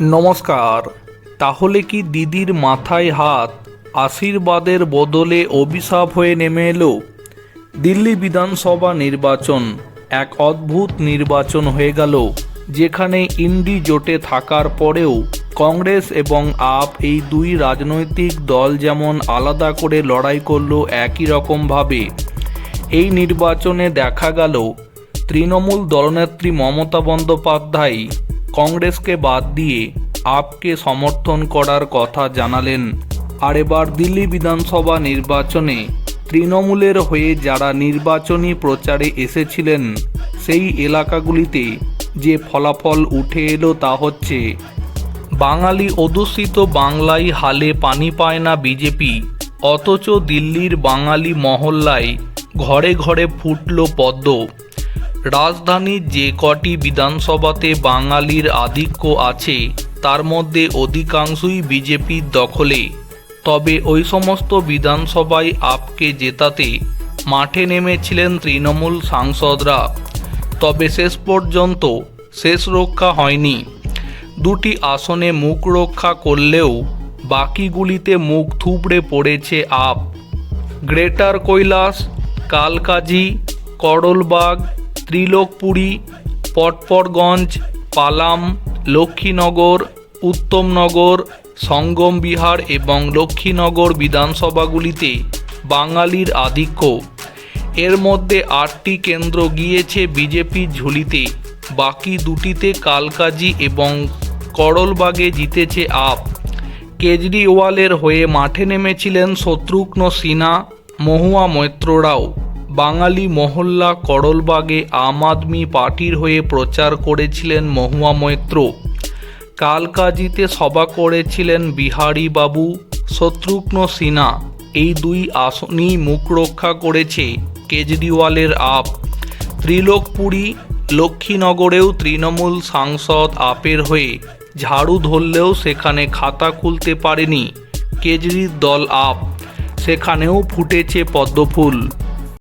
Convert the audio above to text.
নমস্কার, তাহলে কি দিদির মাথায় হাত আশীর্বাদের বদলে অভিশাপ হয়ে নেমে এলো? দিল্লি বিধানসভা নির্বাচন, এক অদ্ভুত নির্বাচন হয়ে গেল, যেখানে ইন্ডি জোটে থাকার পরেও কংগ্রেস এবং আপ এই দুই রাজনৈতিক দল যেমন আলাদা করে লড়াই করল একই রকমভাবে। এই নির্বাচনে দেখা গেল, তৃণমূল দলনেত্রী মমতা বন্দ্যোপাধ্যায় কংগ্রেসকে বাদ দিয়ে আপকে সমর্থন করার কথা জানালেন। আর এবার দিল্লি বিধানসভা নির্বাচনে তৃণমূলের হয়ে যারা নির্বাচনী প্রচারে এসেছিলেন, সেই এলাকাগুলিতে যে ফলাফল উঠে এলো তা হচ্ছে, বাঙালি অধ্যুষিত বাংলায় হালে পানি পায় না বিজেপি, অথচ দিল্লির বাঙালি মহল্লায় ঘরে ঘরে ফুটল পদ্ম। রাজধানীর যে কটি বিধানসভাতে বাঙালির আধিক্য আছে, তার মধ্যে অধিকাংশই বিজেপির দখলে। তবে ওই সমস্ত বিধানসভায় আপকে জেতাতে মাঠে নেমেছিলেন তৃণমূল সাংসদরা। তবে শেষ পর্যন্ত শেষ রক্ষা হয়নি। দুটি আসনে মুখ রক্ষা করলেও বাকিগুলিতে মুখ থুবড়ে পড়েছে আপ। গ্রেটার কৈলাস, কালকাজি, করলবাগ ত্রিলোকপুরী পটপরগঞ্জ পালাম, লক্ষ্মীনগর, উত্তমনগর, সঙ্গম বিহার এবং লক্ষ্মীনগর বিধানসভাগুলিতে বাঙালির আধিক্য। এর মধ্যে আটটি কেন্দ্র গিয়েছে বিজেপির ঝুলিতে। বাকি দুটিতে কালকাজি এবং করলবাগে জিতেছে আপ। কেজরিওয়ালের হয়ে মাঠে নেমেছিলেন শত্রুঘ্ন সিনহা, মহুয়া মৈত্ররাও। বাঙালি মহল্লা করলবাগে আম আদমি পার্টির হয়ে প্রচার করেছিলেন মহুয়া মৈত্র। কালকাজিতে সভা করেছিলেন বিহারী বাবু, শত্রুঘ্ন সিনহা। এই দুই আসনই মুখ রক্ষা করেছে কেজরিওয়ালের আপ। ত্রিলোকপুরী লক্ষ্মীনগরেও তৃণমূল সাংসদ আপের হয়ে ঝাড়ু ধরলেও সেখানে খাতা খুলতে পারেনি কেজরির দল আপ। সেখানেও ফুটেছে পদ্মফুল।